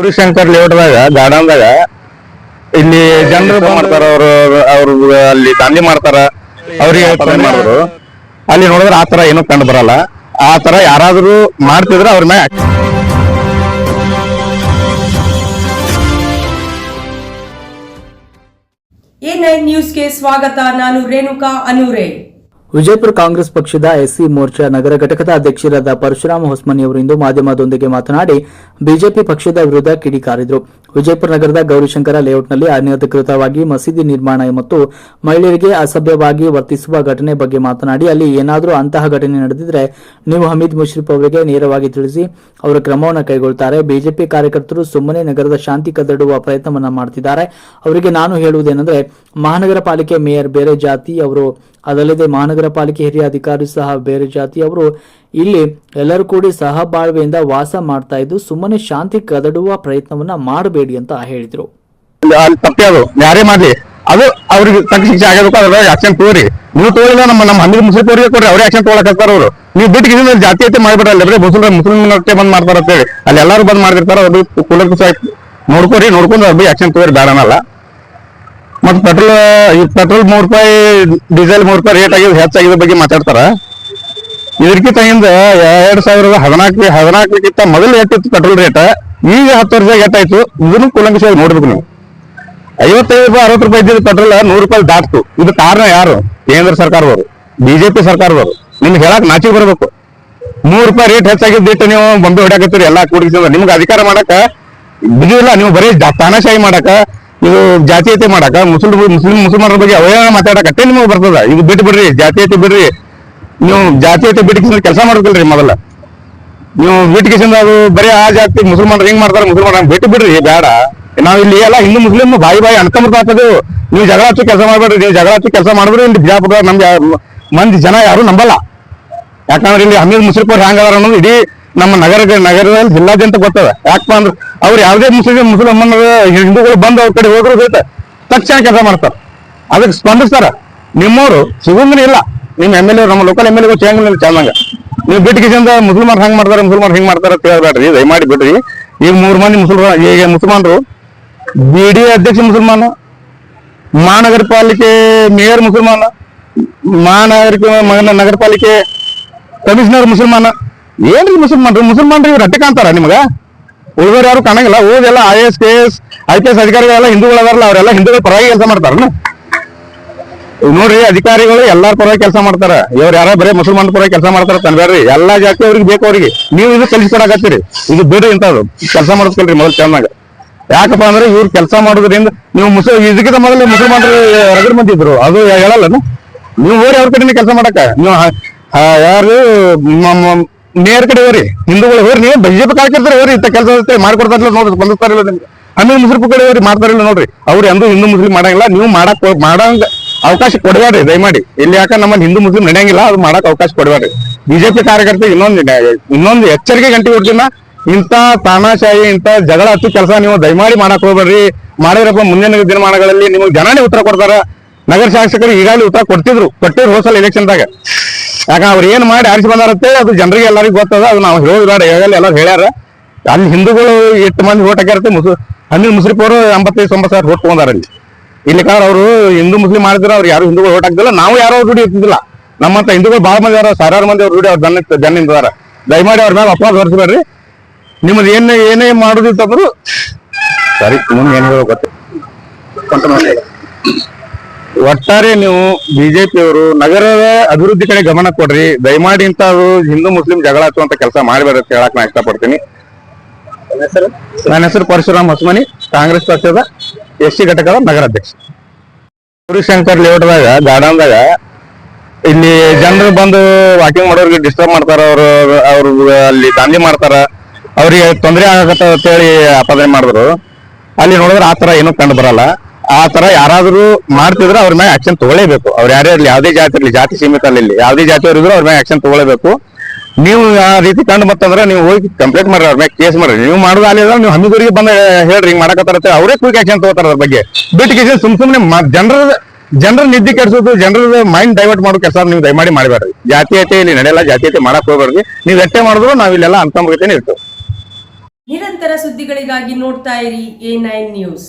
ಗೌರಿಶಂಕರ್ ಲೇಔಟ್ದಾಗ ಗಾರ್ಡನ್ದಾಗ ಇಲ್ಲಿ ಜನರು ಮಾಡ್ತಾರ ಅವರು ಅವ್ರ ಅಲ್ಲಿ ದಾಂಧಿ ಮಾಡ್ತಾರ ಅವ್ರಿಗೆ ತೊಂದ್ರೆ ಮಾಡಿದ್ರು. ಅಲ್ಲಿ ನೋಡಿದ್ರೆ ಆತರ ಏನೂ ಕಂಡು ಬರಲ್ಲ. ಆ ತರ ಯಾರಾದ್ರೂ ಮಾಡ್ತಿದ್ರೆ ಅವ್ರ ಮ್ಯಾಕ್ ಎ ನೈನ್ ನ್ಯೂಸ್ಗೆ ಸ್ವಾಗತ ನಾನು ರೇಣುಕಾ ಅನೂರೆ. ವಿಜಯಪುರ ಕಾಂಗ್ರೆಸ್ ಪಕ್ಷದ ಎಸ್ಸಿ ಮೋರ್ಚಾ ನಗರ ಘಟಕದ ಅಧ್ಯಕ್ಷರಾದ ಪರಶುರಾಮ ಹೊಸ್ಮನಿ ಅವರು ಇಂದು ಮಾಧ್ಯಮದೊಂದಿಗೆ ಮಾತನಾಡಿ ಬಿಜೆಪಿ ಪಕ್ಷದ ವಿರುದ್ಧ ಕಿಡಿಕಾರಿದರು. ವಿಜಯಪುರ ನಗರದ ಗೌರಿಶಂಕರ ಲೇಔಟ್ನಲ್ಲಿ ಅನಧಿಕೃತವಾಗಿ ಮಸೀದಿ ನಿರ್ಮಾಣ ಮತ್ತು ಮಹಿಳೆಯರಿಗೆ ಅಸಭ್ಯವಾಗಿ ವರ್ತಿಸುವ ಘಟನೆ ಬಗ್ಗೆ ಮಾತನಾಡಿ, ಅಲ್ಲಿ ಏನಾದರೂ ಅಂತಹ ಘಟನೆ ನಡೆದಿದ್ರೆ ನೀವು ಹಮೀದ್ ಮುಷ್ರೀಫ್ ಅವರಿಗೆ ನೇರವಾಗಿ ತಿಳಿಸಿ, ಅವರ ಕ್ರಮವನ್ನು ಕೈಗೊಳ್ಳುತ್ತಾರೆ ಬಿಜೆಪಿ ಕಾರ್ಯಕರ್ತರು ಸುಮ್ಮನೆ ನಗರದ ಶಾಂತಿ ಕದಡುವ ಪ್ರಯತ್ನವನ್ನು ಮಾಡ್ತಿದ್ದಾರೆ. ಅವರಿಗೆ ನಾನು ಹೇಳುವುದೇನೆಂದರೆ, ಮಹಾನಗರ ಪಾಲಿಕೆ ಮೇಯರ್ ಬೇರೆ ಜಾತಿ, ಅವರು ಅದಲ್ಲದೆ ಮಹಾನಗರ ಪಾಲಿಕೆ ಹಿರಿಯ ಅಧಿಕಾರಿ ಸಹ ಬೇರೆ ಜಾತಿಯವರು ಇಲ್ಲಿ ಎಲ್ಲರೂ ಕೂಡಿ ಸಹಬಾಳ್ವೆಯಿಂದ ವಾಸ ಮಾಡ್ತಾ ಇದ್ದು, ಸುಮ್ಮನೆ ಶಾಂತಿ ಕದಡುವ ಪ್ರಯತ್ನವನ್ನ ಮಾಡಬೇಡಿ ಅಂತ ಹೇಳಿದ್ರು. ಯಾರೇ ಮಾಡ್ಲಿ. ಅದು ಅವ್ರಿಗೆ ತಕ್ಕ ಶಿಕ್ಷೆ ಆಗಬೇಕು ಅದ್ರ ಆಕ್ಷನ್ ತೋರಿ. ನೀವು ತೋರಿಲ್ಲ ನಮ್ಮ ನಮ್ಮ ಹಂದಿ ಮುಸ್ಲಿಂ ಅವ್ರಿಗೆ ಕೊಡ್ರಿ, ಅವ್ರೇ ಆಕ್ಷನ್ ತಗೊಳಕತ್ತಾರ ಅವರು. ನೀವು ಬಿಟ್ಟು ಜಾತೀಯತೆ ಮಾಡ್ಬಿಡಲ್ಲ ಬರೀ ಮುಸ್ಲಿಂ ಮುಸ್ಲಿಂ ಬಂದ್ ಮಾಡ್ತಾರ ಅಂತ ಹೇಳಿ ಅಲ್ಲಿ ಎಲ್ಲಾರು ಬಂದ್ ಮಾಡ್ತಿರ್ತಾರ, ಅದು ಕುಲಕ್ಕೆ ನೋಡ್ಕೋರಿ, ನೋಡ್ಕೊಂಡು ಅವ್ರ ಆಕ್ಷನ್ ತೋರಿ ಬೇಡ ಅನ್ನಲ್ಲ ಮತ್ ಪೆಟ್ರೋಲ್ ಈ ಪೆಟ್ರೋಲ್ ಮೂರು ರೂಪಾಯಿ ಡೀಸೆಲ್ ಮೂರು ರೂಪಾಯಿ ರೇಟ್ ಆಗಿದೆ ಹೆಚ್ಚಾಗಿದ ಬಗ್ಗೆ ಮಾತಾಡ್ತಾರ. ಇದಕ್ಕಿಂತ ಹಿಂದೆ ಎರಡು ಸಾವಿರದ ಹದಿನಾಲ್ಕು, ಹದಿನಾಲ್ಕಕ್ಕಿಂತ ಮೊದಲು ಎಷ್ಟಿತ್ತು ಪೆಟ್ರೋಲ್ ರೇಟ್ ಈಗ ಹತ್ತು ವರ್ಷದಾಗ ಎಷ್ಟಾಯ್ತು ಇದನ್ನು ಕೂಲಂಕಷವಾಗಿ ನೋಡ್ಬೇಕು ನೀವು. ಐವತ್ತೈದು ರೂಪಾಯಿ ಅರವತ್ತು ರೂಪಾಯಿ ಇದ್ದಿದ್ದು ಪೆಟ್ರೋಲ್ ನೂರು ರೂಪಾಯಿ ದಾಟ್ತು. ಇದು ಕಾರಣ ಯಾರು? ಕೇಂದ್ರ ಸರ್ಕಾರದವರು, ಬಿಜೆಪಿ ಸರ್ಕಾರದವರು. ನಿಮ್ಗೆ ಹೇಳಕ್ ನಾಚಿಗೆ ಬರಬೇಕು. ನೂರು ರೂಪಾಯಿ ರೇಟ್ ಹೆಚ್ಚಾಗಿದ್ದಿಟ್ಟು ನೀವು ಬೊಂಬೆ ಹೊಡ್ಯಾಕತ್ತೀರಿ, ಎಲ್ಲಾ ಕೂಡಿಸಿದ್ರೆ. ನಿಮ್ಗೆ ಅಧಿಕಾರ ಮಾಡಕ ಬಿದ್ದಿಲ್ಲ ನೀವು ಬರೀ ತಾನಾಶಾಹಿ ಮಾಡಕ ನೀವು ಜಾತೀಯತೆ ಮಾಡಾಕ, ಮುಸ್ಲಿಂ ಮುಸ್ಲಿಂ ಮುಸಲ್ಮಾನರ ಬಗ್ಗೆ ಅವಯವ ಮಾತಾಡಕಟ್ಟೆ ನಿಮಗೆ ಬರ್ತದ. ಇದು ಬಿಟ್ಟು ಬಿಡ್ರಿ, ಜಾತೀಯತೆ ಬಿಡ್ರಿ. ನೀವು ಜಾತೀಯತೆ ಬಿಟ್ಟು ಕೆಲಸ ಮಾಡ್ಬೇಕಲ್ರಿ ಮೊದಲ. ನೀವು ಬಿಟ್ಟಿಗೆಸಿಂದ ಅದು ಬರೀ ಆ ಜಾತಿ ಮುಸಲ್ಮಾನರು ಹೆಂಗ್ ಮಾಡ್ತಾರೆ ಮುಸಲ್ಮಾನ ಬಿಟ್ಟು ಬಿಡ್ರಿ, ಬೇಡ. ನಾವು ಇಲ್ಲಿ ಎಲ್ಲ ಹಿಂದೂ ಮುಸ್ಲಿಂ ಬಾಯಿ ಬಾಯಿ ಅನ್ಕೊಂಬರ್ತಾ ಆಗ್ತದೆ ನೀವು ಜಗಳ ಹಚ್ಚು ಕೆಲಸ ಮಾಡ್ಬೇಡ್ರಿ, ನೀವು ಜಗಳ ಹಚ್ಚು ಕೆಲಸ ಮಾಡಿದ್ರೆ ಇಲ್ಲಿ ಬಿಜಾಪುರ ನಮ್ಗೆ ಮಂದಿ ಜನ ಯಾರು ನಂಬಲ್ಲ. ಯಾಕಂದ್ರೆ ಇಲ್ಲಿ ಹಮೀದ್ ಮುಸ್ಲಿಂ ಅವ್ರು ಅದಾರ ಅನ್ನೋದು ಇಡೀ ನಮ್ಮ ನಗರ ನಗರದಲ್ಲಿ ಜಿಲ್ಲಾದ್ಯಂತ ಗೊತ್ತದ. ಯಾಕಪ್ಪ ಅಂದ್ರೆ ಅವ್ರು ಯಾವುದೇ ಮುಸ್ಲಿಂ ಮುಸಲ್ಮಾನರು ಹಿಂದೂಗಳು ಬಂದು ಅವ್ರ ಕಡೆ ಹೋದ್ರು ಸಹಿತ ತಕ್ಷಣ ಕೆಲಸ ಮಾಡ್ತಾರ. ಅದಕ್ಕೆ ಸ್ಪಂದಿಸ್ತಾರ. ನಿಮ್ಮವರು ಸಿಗುಂದ್ರೆ ಇಲ್ಲ. ನಿಮ್ಮ ಎಂ ಎಲ್ ಎ ನಮ್ಮ ಲೋಕಲ್ ಎಂ ಎಲ್ ಎ ಚೇಂಗ್ ಚೆನ್ನಾಗ ನೀವು ಬಿಟ್ಟಿಗೆಸಿಂದ ಮುಸಲ್ಮಾನ್ ಹೆಂಗ್ ಮಾಡ್ತಾರೆ ಮುಸಲ್ಮಾನ್ ಹೆಂಗ್ ಮಾಡ್ತಾರ ಅಂತ ದಯಮಾಡಿ ಬಿಡ್ರಿ. ಈಗ ಮೂರು ಮಂದಿ ಮುಸಲ್ಮಾನ್ ಈಗ ಮುಸಲ್ಮಾನರು ಬಿ ಡಿ ಅಧ್ಯಕ್ಷ ಮುಸಲ್ಮಾನ, ಮಹಾನಗರ ಪಾಲಿಕೆ ಮೇಯರ್ ಮುಸಲ್ಮಾನ ಮಹಾನಗರ ನಗರ ಪಾಲಿಕೆ ಕಮಿಷನರ್ ಮುಸಲ್ಮಾನ ಏನ್ರಿ ಮುಸಲ್ಮಾನ್ರು? ಮುಸಲ್ಮಾನ್ರು ಇವ್ರು ಅಟ್ಟೆ ಕಾಣ್ತಾರ ನಿಮಗ? ಉಳಿದವ್ರು ಯಾರು ಕಾಣಂಗಿಲ್ಲ. ಓದೆಲ್ಲ I S K S I P S ಅಧಿಕಾರಿಗಳೆಲ್ಲ ಹಿಂದೂಗಳು ಅದಾರಲ್ಲ ಅವರೆಲ್ಲ ಹಿಂದೂಗಳ ಪರವಾಗಿ ಕೆಲಸ ಮಾಡ್ತಾರ ನೋಡ್ರಿ, ಅಧಿಕಾರಿಗಳು ಎಲ್ಲಾರ ಪರವಾಗಿ ಕೆಲಸ ಮಾಡ್ತಾರ. ಇವ್ರ ಯಾರ ಬರೀ ಮುಸಲ್ಮಾನ್ ಪರವಾಗಿ ಕೆಲಸ ಮಾಡ್ತಾರ ತನ್ಬೇಡ್ರಿ ಎಲ್ಲಾ ಜಾತಿ ಅವ್ರಿಗೆ ಬೇಕು ಅವ್ರಿಗೆ. ನೀವು ಇದು ಕಲಿಸ್ಕೊಡಕತ್ತೀರಿ ಇದು ಬೇರೆ ಇಂಥದ್ದು. ಕೆಲಸ ಮಾಡಿಸ್ಕೊಳ್ರಿ ಮೊದಲು ಚೆನ್ನಾಗ. ಯಾಕಪ್ಪ ಅಂದ್ರೆ ಇವ್ರು ಕೆಲಸ ಮಾಡೋದ್ರಿಂದ ನೀವು ಮುಸ, ಇದಕ್ಕಿಂತ ಮೊದಲು ಮುಸಲ್ಮಾನರು ರಗಡ್ ಬಂದಿದ್ರು ಅದು ಹೇಳಲ್ಲ ನೀವು ಹೋರಿ ಅವ್ರ ಕಡೆನೇ ಕೆಲಸ ಮಾಡಕ ನೀವು ಯಾರು ನೇರ್ ಕಡೆ ಹೋರಿ ಹಿಂದೂಗಳು ಹೋರಿ ನೀವು ಬಿಜೆಪಿ ಕಾರ್ಯಕರ್ತರು ಹೋರಿ ಇಂಥ ಕೆಲಸ ಮಾಡ್ಕೊಡ್ತಾರಲ್ಲ ನೋಡ್ರಿ. ಬಂದಿರ್ತಾರಿಲ್ಲ ನಿಮ್ಗೆ. ಆಮೇಲೆ ಮುಸ್ಲಿಂ ಕಡೆ ಹೋರಿ ಮಾಡ್ತಾರಿಲ್ಲ ನೋಡ್ರಿ. ಅವ್ರು ಎಂದೂ ಹಿಂದೂ ಮುಸ್ಲಿಂ ಮಾಡಂಗಿಲ್ಲ. ನೀವು ಮಾಡಕ್ ಮಾಡಂಗ ಅವಕಾಶ ಕೊಡಬೇಡ್ರಿ. ದಯಮಾಡಿ. ಇಲ್ಲಿ ಯಾಕ ನಮ್ಮ ಹಿಂದೂ ಮುಸ್ಲಿಂ ನಡೆಯಂಗಿಲ್ಲ, ಅದು ಮಾಡಕ್ ಅವಕಾಶ ಕೊಡಬೇಡ್ರಿ. ಬಿಜೆಪಿ ಕಾರ್ಯಕರ್ತ ಇನ್ನೊಂದು ಇನ್ನೊಂದು ಎಚ್ಚರಿಕೆ ಗಂಟೆ ಕೊಡ್ತೀನಿ ಇಂಥ ತಾನಾಶಾಹಿ, ಇಂಥ ಜಗಳ ಹತ್ತು ಕೆಲಸ ನೀವು ದಯಮಾಡಿ ಮಾಡಕ್ ಹೋಗ್ಬೇಡ್ರಿ. ಮಾಡಿದ್ರಪ್ಪ ಮುಂದಿನ ದಿನಮಾನಗಳಲ್ಲಿ ನಿಮಗೆ ಜನನೇ ಉತ್ತರ ಕೊಡ್ತಾರ. ನಗರ ಶಾಸಕರು ಈಗಾಗಲೇ ಉತ್ತರ ಕೊಡ್ತಿದ್ರು. ಕೊಟ್ಟಿದ್ರು ಹೋಸಲ್ ಎಲೆಕ್ಷನ್ದಾಗ ಯಾಕಂದ್ರೆ ಅವ್ರು ಏನ್ ಮಾಡಿ ಆರಿಸಿ ಬಂದಾರಂತೆ ಅದು ಜನರಿಗೆ ಎಲ್ಲರಿಗೂ ಗೊತ್ತದ. ಅದು ನಾವು ಹೇಳೋದು ಈಗಾಗಲೇ ಎಲ್ಲರೂ ಹೇಳ್ಯಾರ. ಅಲ್ಲಿ ಹಿಂದೂಗಳು ಎಷ್ಟು ಮಂದಿ ಓಟ್ ಹಾಕ್ಯಾರತ್ತೆ ಮುಸು ಹನ್ನೆರಡು ಮುಸ್ಲಿಂ ಅವರು ಎಂಬತ್ತೈದು, ತೊಂಬತ್ತು ಸಾವಿರ ಓಟ್ ತಗೊಂಡಾರ ಅಲ್ಲಿ. ಇಲ್ಲಿ ಕಾರ್ ಅವರು ಹಿಂದೂ ಮುಸ್ಲಿಂ ಮಾಡಿದ್ರೆ ಅವ್ರು ಯಾರು ಹಿಂದೂಗಳು ಓಟ್ ಹಾಕ್ದಿಲ್ಲ. ನಾವು ಯಾರೋ ರೂಢಿ ಇರ್ತಿದ್ದಿಲ್ಲ. ನಮ್ಮಂತ ಹಿಂದೂಗಳು ಬಹಳ ಮಂದಿ ಅವರ, ಸಾವಿರಾರು ಮಂದಿ ಅವ್ರ ರೂಢಿ ಅವ್ರ ಜನ ಜನ ಇದಾರ ದಯಮಾಡಿ ಅವ್ರ ಮೇಲೆ ಅಪವಾದ ಹೊರಿಸ್ಬೇಡ್ರಿ. ನಿಮ್ಮದು ಏನೇ ಏನೇ ಮಾಡೋದಿತ್ತಂದ್ರು ಸರಿ, ಮುಂದೆ ಏನು ಹೇಳೋ ಗೊತ್ತೆ? ಒಟ್ಟಾರೆ ನೀವು ಬಿಜೆಪಿ ಅವರು ನಗರದ ಅಭಿವೃದ್ಧಿ ಕಡೆ ಗಮನ ಕೊಡ್ರಿ. ದಯಮಾಡಿ ಇಂತ ಹಿಂದೂ, ಮುಸ್ಲಿಂ ಜಗಳ ಹಚ್ಚುವಂತ ಕೆಲಸ ಮಾಡಬೇಡ ಅಂತ ಹೇಳಕ್ ನಾ ಇಷ್ಟಪಡ್ತೀನಿ. ನನ್ನ ಹೆಸರು ಪರಶುರಾಮ್ ಹೊಸಮನಿ, ಕಾಂಗ್ರೆಸ್ ಪಕ್ಷದ ಎಸ್ ಸಿ ಘಟಕದ ನಗರಾಧ್ಯಕ್ಷ. ಗೌರಿಶಂಕರ್ ಲೇಔಟ್ದಾಗ, ಗಾರ್ಡನ್ದಾಗ ಇಲ್ಲಿ ಜನರು ಬಂದು ವಾಕಿಂಗ್ ಮಾಡೋರಿಗೆ ಡಿಸ್ಟರ್ಬ್ ಮಾಡ್ತಾರ, ಅವರು, ಅವ್ರು ಅಲ್ಲಿ ದಾಂಧಿ ಮಾಡ್ತಾರ. ಅವ್ರಿಗೆ ತೊಂದರೆ ಆಗತ್ತ ಅಂತ ಹೇಳಿ ಆಪಾದನೆ ಮಾಡಿದ್ರು. ಅಲ್ಲಿ ನೋಡಿದ್ರೆ ಆ ತರ ಏನೂ ಕಂಡು ಬರಲ್ಲ. ಆ ತರ ಯಾರಾದ್ರೂ ಮಾಡ್ತಿದ್ರೆ ಅವ್ರ ಮೇಲೆ ಆಕ್ಷನ್ ತಗೊಳ್ಳೇಬೇಕು. ಅವ್ರ ಯಾರೇ ಇರ್ಲಿ, ಯಾವುದೇ ಜಾತಿ ಇರ್ಲಿ ಜಾತಿ ಸೀಮಿತ ಅಲ್ಲಿ ಯಾವ್ದೇ ಜಾತಿ ಜಾತಿಯವ್ರು ಇದ್ರು ಅವ್ರ ಮೇಲೆ ಆಕ್ಷನ್ ತಗೊಳ್ಳೇಬೇಕು. ನೀವು ಆ ರೀತಿ ಕಂಡು ಬರ್ತಂದ್ರೆ ನೀವು ಹೋಗಿ ಕಂಪ್ಲೇಂಟ್ ಮಾಡ್ರಿ, ಅವ್ರ ಮೇಲೆ ಕೇಸ್ ಮಾಡ್ರಿ. ನೀವು ಮಾಡೋದು ಅಲ್ಲಿ ನೀವು ಹಮ್ಮಿಗೂರಿಗೆ ಬಂದ ಹೇಳ್ರಿ, ಹಿಂಗ್ ಮಾಡಕತ್ತಾರ ಅವರೇ ಕ್ವಿಕ್ ಆಕ್ಷನ್ ತಗೋತಾರ ಅದ್ರ ಬಗ್ಗೆ. ಬಿಟ್ಟು ಕೇಸ್ ಸುಮ್ ಸುಮ್ನೆ ಜನರ ಜನರ ನಿದ್ದೆ ಕೆಡಿಸೋದು, ಜನರ ಮೈಂಡ್ ಡೈವರ್ಟ್ ಮಾಡೋ ಕೆಲಸ ನೀವು ದಯಮಾಡಿ ಮಾಡಬೇಡ್ರಿ. ಜಾತೀಯತೆ ಇಲ್ಲಿ ನಡೆಯಲ್ಲ ಜಾತೀಯತೆ ಮಾಡಕ್ ಹೋಗ್ಬೇಡ್ರಿ. ನೀವು ಎಟ್ಟೆ ಮಾಡಿದ್ರು ನಾವ್ ಇಲ್ಲೆಲ್ಲ ಅನ್ಕೊಂಡ್ಬಿಡ್ತೇನೆ ಇರ್ತೇವೆ. ನಿರಂತರ ಸುದ್ದಿಗಳಿಗಾಗಿ ನೋಡ್ತಾ ಇರಿ ಎ ನೈನ್ ನ್ಯೂಸ್.